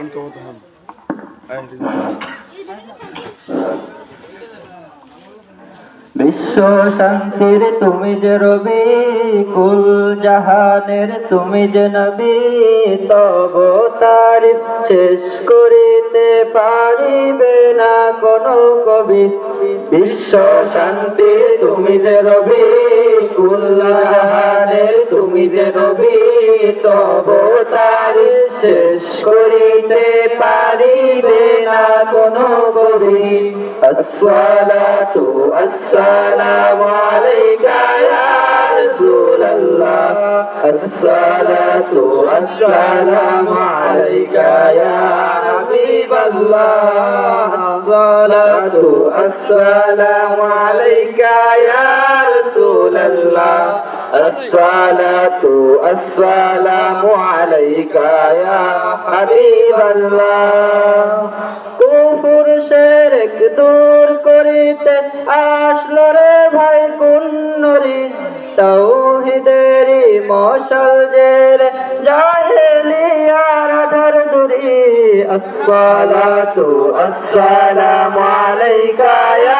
শান্ত বিশ্ব শান্তির তুমি যে রবি, কুল জাহানের তুমি যে নবী, তব তারিফ শেষ করিতে পারিবে না কোন কবি। বিশ্ব শান্তির তুমি যে রবি, কুল জাহানের তুমি যে নবী, তব তারিফ শেষ করিতে পারিবে না কোন কবি আসসালাতু আসসালামু আলাইকা ইয়া রাসূলুল্লাহ। আসসালাতু আসসালামু আলাইকা ইয়া হাবিবাল্লাহ। আসসালাতু আসসালামু আলাইকা ইয়া রাসূলুল্লাহ। আসসালাতু আসসালামু আলাইকা ইয়া হাবিবাল্লাহ কুফুর শেরক দূর করিতে আসলো রে ভাই কুন্নরি। তৌহিদেরি মশাল জেলে জাহেলিয়ার আধার দুরি আসসালাতু, আসসালামু আলাইকা ইয়া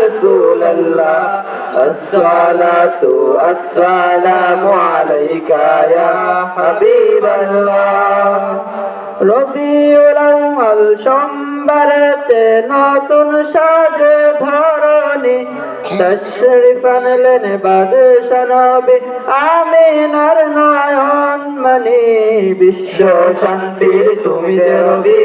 رسول الله الصلاة والسلام عليك يا حبيب الله রবিউল আউয়াল সোমবারেতে নতুন সাজে ধরনি তশরিফ আনলেন বাদশা নবী আমিনার নয়ন মনি বিশ্ব শান্তির তুমি যে রবি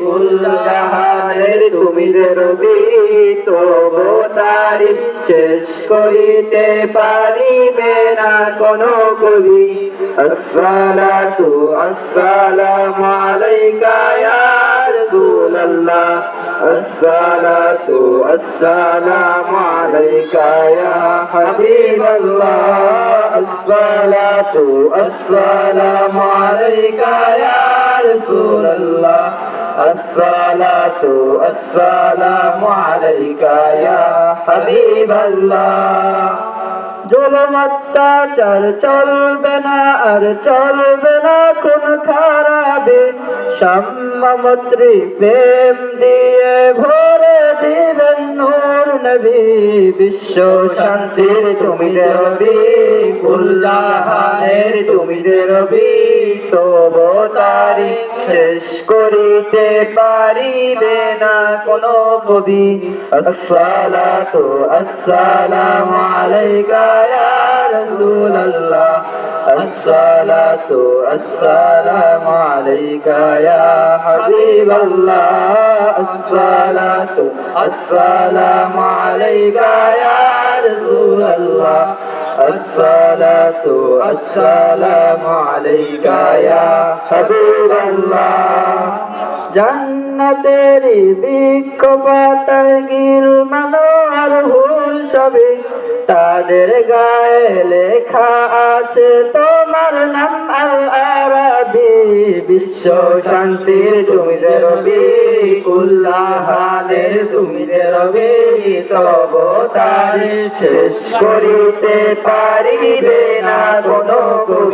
গুলদাহারের তুমি যে রবি, তবু তারিফ শেষ করিতে পারিবে না কোনো কবি। আসসালাতু কায়ার আলাইকা ইয়া রাসূলুল্লাহ। আসসালাতু আসসালামু কায়া ইয়া হাবিবাল্লাহ। আসসালাতু আসসালামু আলাইকা কায়ার রাসূলুল্লাহ। الصلاة السلام عليك يا حبيب الله জুলুম অত্যাচার চলবে না আর চলবে না কোন খারাপে সাম্যমত্রী প্রেম দিয়ে ভরে দিবেন নূর নবী বিশ্ব শান্তির তুমি যে রবি কুল্লাহানের তুমি যে রবি তবু তারি শেষ করিতে পারিবে না কোনো কবি। আসসালাতু আসসালামু আলাইকা ইয়া রাসূলুল্লাহ। আসসালাতু আসসালামু আলাইকা ইয়া আলাইকা ইয়া الصلاة السلام عليك يا حبيب الله. জান্নাতেরি বৃক্ষ পাতায় হুল সবে। তাদের গায়ে লেখা আছে, তোমার নাম আল আরবি বিশ্ব শান্তির তুমি যে রবি কুল্লাহানের তুমি যে রবি, তব তারি শেষ করিতে পারিবে না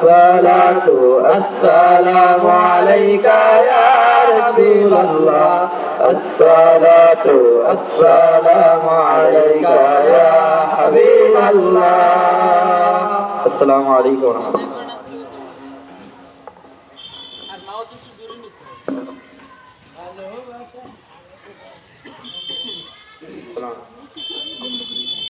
الصلاة السلام عليك يا رسول الله الصلاة السلام عليك يا حبيب الله السلام عليكم ورحمة الله